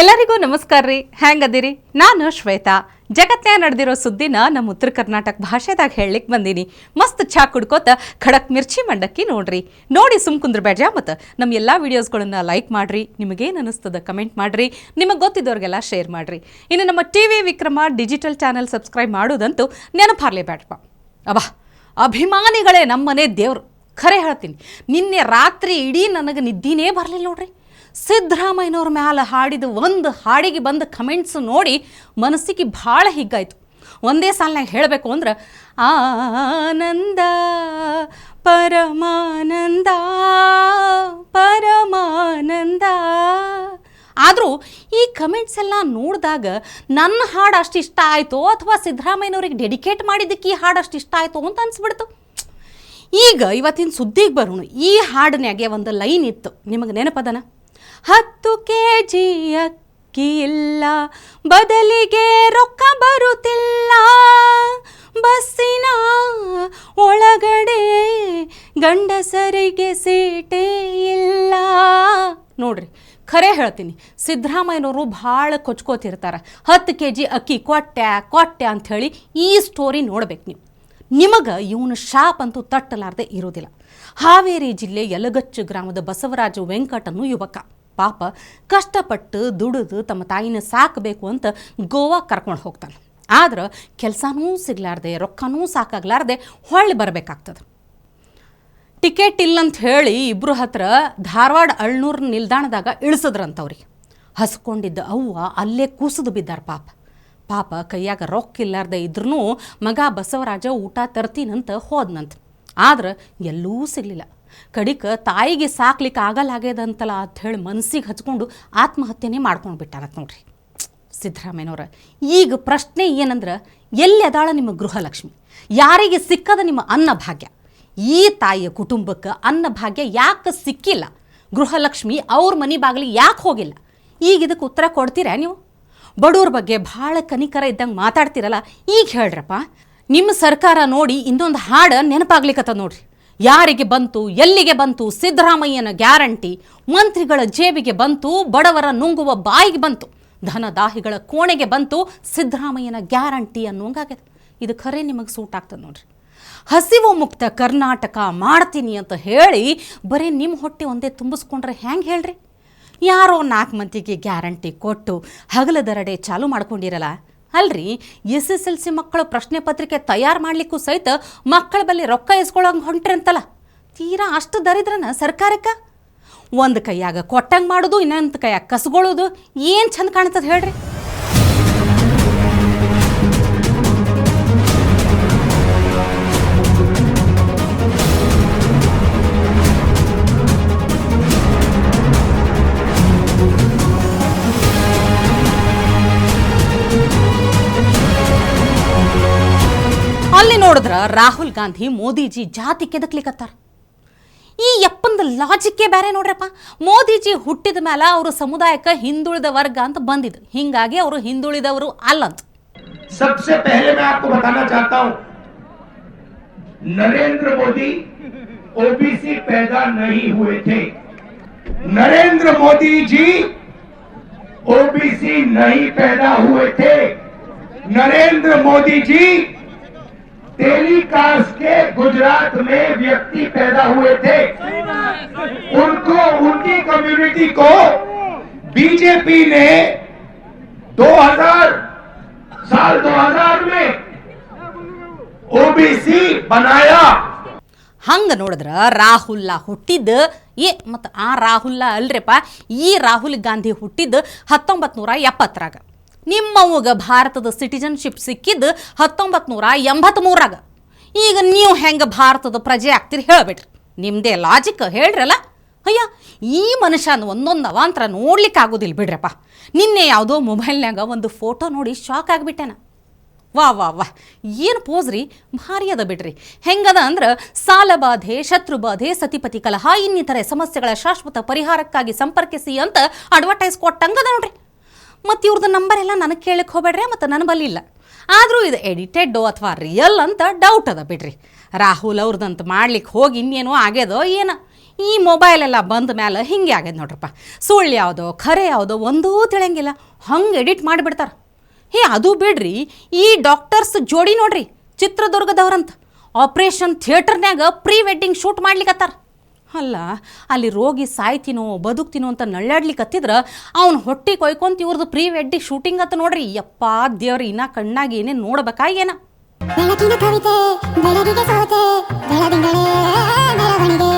ಎಲ್ಲರಿಗೂ ನಮಸ್ಕಾರ ರೀ. ಹೆಂಗದಿರಿ ನಾನು ಶ್ವೇತಾ. ಜಗತ್ನ್ಯಾಗ ನಡೆದಿರೋ ಸುದ್ದಿನ ನಮ್ಮ ಉತ್ತರ ಕರ್ನಾಟಕ ಭಾಷೆದಾಗ ಹೇಳಲಿಕ್ಕೆ ಬಂದೀನಿ. ಮಸ್ತ್ ಚಾ ಕುಡ್ಕೋತ ಖಡಕ್ ಮಿರ್ಚಿ ಮಂಡಕ್ಕಿ ನೋಡ್ರಿ. ನೋಡಿ ಸುಮ್ ಕುಂದ್ರಬೇಡ್ರಿ ಮತ್ತು ನಮ್ಮ ಎಲ್ಲ ವೀಡಿಯೋಸ್ಗಳನ್ನ ಲೈಕ್ ಮಾಡ್ರಿ. ನಿಮಗೇನು ಅನಿಸ್ತದ ಕಮೆಂಟ್ ಮಾಡ್ರಿ. ನಿಮಗೆ ಗೊತ್ತಿದ್ದವ್ರಿಗೆಲ್ಲ ಶೇರ್ ಮಾಡ್ರಿ. ಇನ್ನು ನಮ್ಮ T V Vikrama digital channel subscribe ಮಾಡೋದಂತೂ ನೆನಪಾರ್ಲೇಬೇಡಪ್ಪ ಅಬ್ಬಾ ಅಭಿಮಾನಿಗಳೇ ನಮ್ಮನೆ ದೇವ್ರು. ಖರೆ ಹೇಳ್ತೀನಿ. ನಿನ್ನೆ ರಾತ್ರಿ ಇಡೀ ನನಗೆ ನಿದ್ದಿನೇ ಬರಲಿಲ್ಲ ನೋಡ್ರಿ. ಸಿದ್ದರಾಮಯ್ಯನವ್ರ ಮ್ಯಾಲೆ ಹಾಡಿದ ಒಂದು ಹಾಡಿಗೆ ಬಂದ ಕಮೆಂಟ್ಸ್ ನೋಡಿ ಮನಸ್ಸಿಗೆ ಭಾಳ ಹಿಗ್ಗಾಯ್ತು. ಒಂದೇ ಸಾಲಿನಾಗ ಹೇಳಬೇಕು ಅಂದ್ರೆ, ಆನಂದ, ಪರಮಾನಂದ ಪರಮಾನಂದ. ಆದರೂ ಈ ಕಮೆಂಟ್ಸ್ ಎಲ್ಲ ನೋಡಿದಾಗ ನನ್ನ ಹಾಡು ಅಷ್ಟು ಇಷ್ಟ ಆಯಿತು ಅಥವಾ ಸಿದ್ದರಾಮಯ್ಯನವ್ರಿಗೆ ಡೆಡಿಕೇಟ್ ಮಾಡಿದ್ದಕ್ಕೆ ಈ ಹಾಡು ಅಷ್ಟು ಇಷ್ಟ ಆಯಿತು ಅಂತ ಅನ್ಸ್ಬಿಡ್ತು. ಈಗ ಇವತ್ತಿನ ಸುದ್ದಿಗೆ ಬರೋಣ. ಈ ಹಾಡಿನಾಗೆ ಒಂದು ಲೈನ್ ಇತ್ತು. ನಿಮಗೆ ನೆನಪದನ? ಹತ್ತು ಕೆ ಜಿ ಅಕ್ಕಿ ಇಲ್ಲ, ಬದಲಿಗೆ ರೊಕ್ಕ ಬರುತ್ತಿಲ್ಲ. ಬಸ್ಸಿನ ಒಳಗಡೆ ಗಂಡಸರಿಗೆ ಸೀಟೇ ಇಲ್ಲ. ನೋಡ್ರಿ, ಖರೆ ಹೇಳ್ತೀನಿ, ಸಿದ್ದರಾಮಯ್ಯನವರು ಭಾಳ ಕೊಚ್ಕೋತಿರ್ತಾರೆ. ಹತ್ತು ಕೆ ಜಿ ಅಕ್ಕಿ ಕೊಟ್ಟೆ ಕೊಟ್ಟೆ ಅಂಥೇಳಿ ಈ ಸ್ಟೋರಿ ನೋಡ್ಬೇಕು ನೀವು. ನಿಮಗೆ ಇವನು ಶಾಪ್ ಅಂತೂ ತಟ್ಟಲಾರದೆ ಇರೋದಿಲ್ಲ ಹಾವೇರಿ ಜಿಲ್ಲೆ ಯಲಗಚ್ಚು ಗ್ರಾಮದ ಬಸವರಾಜ ವೆಂಕಟನು ಯುವಕ. ಪಾಪ ಕಷ್ಟಪಟ್ಟು ದುಡಿದು ತಮ್ಮ ತಾಯಿನ ಸಾಕಬೇಕು ಅಂತ ಗೋವಾ ಕರ್ಕೊಂಡು ಹೋಗ್ತಾನೆ. ಆದ್ರೆ ಕೆಲಸನೂ ಸಿಗ್ಲಾರ್ದೆ, ರೊಕ್ಕನೂ ಸಾಕಾಗ್ಲಾರ್ದೆ ಹೊಳ್ಳಿ ಬರಬೇಕಾಗ್ತದೆ. ಟಿಕೆಟ್ ಇಲ್ಲಂತ ಹೇಳಿ ಇಬ್ಬರು ಹತ್ರ ಧಾರವಾಡ ಅಳ್ನೂರು ನಿಲ್ದಾಣದಾಗ ಇಳಿಸಿದ್ರಂತವ್ರಿಗೆ ಹಸ್ಕೊಂಡಿದ್ದ ಅವ್ವ ಅಲ್ಲೇ ಕೂಸಿದು ಬಿದ್ದಾರ ಪಾಪ. ಪಾಪ ಕೈಯಾಗ ರೊಕ್ಕ ಇಲ್ಲಾರ್ದೆ ಇದ್ರೂ ಮಗ ಬಸವರಾಜ ಊಟ ತರ್ತೀನಂತ ಹೋದ್ನಂತ. ಆದ್ರೆ ಎಲ್ಲೂ ಸಿಗಲಿಲ್ಲ. ಕಡಿಕ ತಾಯಿಗೆ ಸಾಕ್ಲಿಕ್ಕೆ ಆಗಲಾಗ್ಯದಂತಲ್ಲ ಅಂತ ಹೇಳಿ ಮನಸ್ಸಿಗೆ ಹಚ್ಕೊಂಡು ಆತ್ಮಹತ್ಯೆನೇ ಮಾಡ್ಕೊಂಡು ಬಿಟ್ಟಾರತ್ ನೋಡ್ರಿ. ಸಿದ್ದರಾಮಯ್ಯನವ್ರ. ಈಗ ಪ್ರಶ್ನೆ ಏನಂದ್ರೆ, ಎಲ್ಲಿ ಅದಾಳ ನಿಮ್ಮ ಗೃಹಲಕ್ಷ್ಮಿ? ಯಾರಿಗೆ ಸಿಕ್ಕದ ನಿಮ್ಮ ಅನ್ನಭಾಗ್ಯ ಈ ತಾಯಿಯ ಕುಟುಂಬಕ್ಕೆ ಅನ್ನಭಾಗ್ಯ ಯಾಕೆ ಸಿಕ್ಕಿಲ್ಲ? ಗೃಹಲಕ್ಷ್ಮಿ ಅವ್ರ ಮನೆ ಬಾಗಿಲಿಗೆ ಯಾಕೆ ಹೋಗಿಲ್ಲ? ಈಗ ಇದಕ್ಕೆ ಉತ್ತರ ಕೊಡ್ತೀರಾ ನೀವು? ಬಡವ್ರ ಬಗ್ಗೆ ಭಾಳ ಕನಿಕರ ಇದ್ದಂಗೆ ಮಾತಾಡ್ತೀರಲ್ಲ, ಈಗ ಹೇಳ್ರಪ್ಪ, ನಿಮ್ಮ ಸರ್ಕಾರ ನೋಡಿ ಇನ್ನೊಂದು ಹಾಡು ನೆನಪಾಗ್ಲಿಕ್ಕತ್ತ ನೋಡ್ರಿ. ಯಾರಿಗೆ ಬಂತು, ಎಲ್ಲಿಗೆ ಬಂತು, ಸಿದ್ದರಾಮಯ್ಯನ ಗ್ಯಾರಂಟಿ, ಮಂತ್ರಿಗಳ ಜೇಬಿಗೆ ಬಂತು, ಬಡವರ ನುಂಗುವ ಬಾಯಿಗೆ ಬಂತು, ಧನದಾಹಿಗಳ ಕೋಣೆಗೆ ಬಂತು, ಸಿದ್ದರಾಮಯ್ಯನ ಗ್ಯಾರಂಟಿ ಅನ್ನೋಂಗಾಗ್ಯದ ಇದು ಖರೆ ನಿಮಗೆ ಸೂಟ್ ಆಗ್ತದೆ ನೋಡ್ರಿ. ಹಸಿವು ಮುಕ್ತ ಕರ್ನಾಟಕ ಮಾಡ್ತೀನಿ ಅಂತ ಹೇಳಿ ಬರೀ ನಿಮ್ಮ ಹೊಟ್ಟೆ ಒಂದೇ ತುಂಬಿಸ್ಕೊಂಡ್ರೆ ಹೆಂಗೆ ಹೇಳ್ರಿ? ಯಾರೋ ನಾಲ್ಕು ಮಂದಿಗೆ ಗ್ಯಾರಂಟಿ ಕೊಟ್ಟು ಹಗಲದರಡೆ ಚಾಲು ಮಾಡ್ಕೊಂಡಿರಲ್ಲ ಅಲ್ರಿ, ಎಸ್ ಎಸ್ ಎಲ್ ಸಿ ಮಕ್ಕಳು ಪ್ರಶ್ನೆ ಪತ್ರಿಕೆ ತಯಾರು ಮಾಡಲಿಕ್ಕೂ ಸಹಿತ ಮಕ್ಕಳ ಬಳಿ ರೊಕ್ಕ ಇಸ್ಕೊಳ್ಳೋಂಗೆ ಹೊಂಟ್ರಿ ಅಂತಲ್ಲ ತೀರಾ ಅಷ್ಟು ದರಿದ್ರನ ಸರ್ಕಾರಕ್ಕೆ? ಒಂದು ಕೈಯಾಗ ಕೊಟ್ಟಂಗೆ ಮಾಡೋದು, ಇನ್ನೊಂದು ಕೈಯಾಗ ಕಸ್ಗೊಳ್ಳೋದು ಏನು ಚಂದ ಕಾಣ್ತದೆ ಹೇಳ್ರಿ? ನೋಡಿದ್ರ ರಾಹುಲ್ ಗಾಂಧಿ ಮೋದಿಜಿ ಜಾತಿ ಕೆದಕ್ಲಿಕತ್ತಾರ ಈ ಯಪ್ಪಂದ ಲಾಜಿಕ್ಕೇ ಬೇರೆ ನೋಡ್ರಪ್ಪ ಮೋದಿಜಿ ಹುಟ್ಟಿದ ಮೇಲೆ ಅವರು ಸಮುದಾಯಕ್ಕೆ ಹಿಂದುಳಿದ ವರ್ಗ ಅಂತ ಬಂದಿದ್ದು ಹಿಂಗಾಗಿ ಅವರು ಹಿಂದುಳಿದವರು ಅಲ್ಲಂತ सबसे पहले मैं आपको बताना चाहता हूं नरेंद्र मोदी ओबीसी पैदा नहीं हुए थे नरेंद्र मोदी जी ओबीसी नहीं पैदा हुए थे नरेंद्र मोदी जी टेलीकास्ट के गुजरात में व्यक्ति पैदा हुए थे उनको उनकी कम्युनिटी को बीजेपी ने 2000 साल 2000 में ओबीसी बनाया ಹಂಗೆ ನೋಡಿದ್ರ ರಾಹುಲ್ಲ ಹುಟ್ಟಿದ್ದು ಏ ಮತ್ತು ಆ ರಾಹುಲ್ಲ ಅಲ್ರಿಪ್ಪ ಈ ರಾಹುಲ್ ಗಾಂಧಿ ಹುಟ್ಟಿದ್ದು ಹತ್ತೊಂಬತ್ತು ನೂರ ಎಪ್ಪತ್ತರಾಗ ನಿಮ್ಮವ್ಗ ಭಾರತದ ಸಿಟಿಜನ್ಶಿಪ್ ಸಿಕ್ಕಿದ್ದು ಹತ್ತೊಂಬತ್ತು ನೂರ ಎಂಬತ್ತ್ಮೂರಾಗ ಈಗ ನೀವು ಹೆಂಗೆ ಭಾರತದ ಪ್ರಜೆ ಆಗ್ತೀರಿ ಹೇಳ್ಬಿಡ್ರಿ. ನಿಮ್ಮದೇ ಲಾಜಿಕ್ ಹೇಳ್ರಲ್ಲ. ಅಯ್ಯ, ಈ ಮನುಷ್ಯನ ಒಂದೊಂದು ಅವಾಂತರ ನೋಡ್ಲಿಕ್ಕೆ ಆಗೋದಿಲ್ಲ ಬಿಡ್ರಪ್ಪ. ನಿನ್ನೆ ಯಾವುದೋ ಮೊಬೈಲ್ನಾಗ ಒಂದು ಫೋಟೋ ನೋಡಿ ಶಾಕ್ ಆಗಿಬಿಟ್ಟೆನ. ವಾ ವಾ ವಾ. ಏನು ಪೋಸ್ ರೀ? ಭಾರಿ ಅದ ಬಿಡ್ರಿ. ಹೆಂಗದ ಅಂದ್ರೆ ಸಾಲಬಾಧೆ ಶತ್ರುಬಾಧೆ ಸತಿಪತಿ ಕಲಹ, ಇನ್ನಿತರ ಸಮಸ್ಯೆಗಳ ಶಾಶ್ವತ ಪರಿಹಾರಕ್ಕಾಗಿ ಸಂಪರ್ಕಿಸಿ ಅಂತ ಅಡ್ವರ್ಟೈಸ್ ಕೊಟ್ಟಂಗದ ನೋಡ್ರಿ. ಇವ್ರದ್ದು ನಂಬರ್ ಎಲ್ಲ ನನಗೆ ಕೇಳಕ್ಕೆ ಹೋಗ್ಬೇಡ್ರಿ, ಮತ್ತು ನನ್ನ ಬಲ್ಲಿ ಇಲ್ಲ. ಆದರೂ ಇದು ಎಡಿಟೆಡ್ಡೋ ಅಥವಾ ರಿಯಲ್ ಅಂತ ಡೌಟ್ ಅದ ಬಿಡ್ರಿ. ರಾಹುಲ್ ಅವ್ರದ್ದಂತ ಮಾಡ್ಲಿಕ್ಕೆ ಹೋಗಿ ಇನ್ನೇನೋ ಆಗ್ಯದೋ ಏನು. ಈ ಮೊಬೈಲ್ ಎಲ್ಲ ಬಂದ ಮೇಲೆ ಹಿಂಗೆ ಆಗ್ಯದ ನೋಡ್ರಪ್ಪ. ಸುಳ್ಳು ಯಾವುದೋ ಖರೆ ಯಾವುದೋ ಒಂದೂ ತಿಳಿಯಂಗಿಲ್ಲ. ಹಂಗೆ ಎಡಿಟ್ ಮಾಡಿಬಿಡ್ತಾರೆ. ಹೇ, ಅದು ಬಿಡ್ರಿ, ಈ ಡಾಕ್ಟರ್ಸ್ ಜೋಡಿ ನೋಡ್ರಿ, ಚಿತ್ರದುರ್ಗದವ್ರಂತ. ಆಪ್ರೇಷನ್ ಥಿಯೇಟರ್ನ್ಯಾಗ ಪ್ರೀ ವೆಡ್ಡಿಂಗ್ ಶೂಟ್ ಮಾಡ್ಲಿಕ್ಕತ್ತಾರ ಅಲ್ಲ, ಅಲ್ಲಿ ರೋಗಿ ಸಾಯ್ತೀನೋ, ಬದುಕ್ತೀನೋ ಅಂತ ನಳ್ಳಾಡ್ಲಿಕ್ಕತ್ತಿದ್ರೆ ಅವ್ನ ಹೊಟ್ಟೆ ಕೊಯ್ಕೊಂತ ಇವ್ರದ್ದು ಪ್ರೀ ವೆಡ್ಡಿಂಗ್ ಶೂಟಿಂಗ್ ಅಂತ ನೋಡ್ರಿ. ಯಪ್ಪ ದೇವ್ರ, ಇನ್ನ ಕಣ್ಣಾಗಿ ಏನೇನು ನೋಡ್ಬೇಕಾ ಏನ ಬೆಳಕಿನ ಕವಿತೆ, ಬೆಳಗಿಗೆ ಸೋತೆ ಬೆಳದಿಂಗಳೇ ಮೆರವಣಿಗೆ.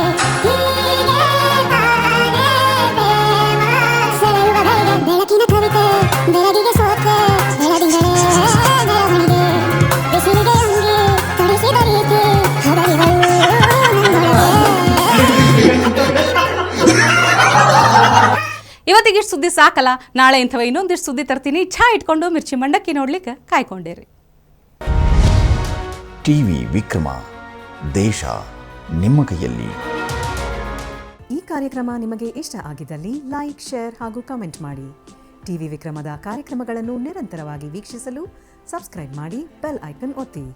ಇವತ್ತಿಗೆ ಇಷ್ಟು ಸುದ್ದಿ ಸಾಕಲ್ಲ ನಾಳೆ ಇಂಥವ ಇನ್ನೊಂದಿಷ್ಟು ಸುದ್ದಿ ತರ್ತೀನಿ. ಛಾ ಇಟ್ಕೊಂಡು ಮಿರ್ಚಿ ಮಂಡಕ್ಕಿ ನೋಡ್ಲಿಕ್ಕೆ ಕಾಯ್ಕೊಂಡಿರಿ. ಟಿವಿ ವಿಕ್ರಮ ದೇಶ ನಿಮ್ಮ ಕೈಯಲ್ಲಿ. ಈ ಕಾರ್ಯಕ್ರಮ ನಿಮಗೆ ಇಷ್ಟ ಆಗಿದ್ದಲ್ಲಿ ಲೈಕ್ ಶೇರ್ ಹಾಗೂ ಕಮೆಂಟ್ ಮಾಡಿ. ಟಿವಿ ವಿಕ್ರಮದ ಕಾರ್ಯಕ್ರಮಗಳನ್ನು ನಿರಂತರವಾಗಿ ವೀಕ್ಷಿಸಲು ಸಬ್ಸ್ಕ್ರೈಬ್ ಮಾಡಿ ಬೆಲ್ ಐಕನ್ ಒತ್ತಿ.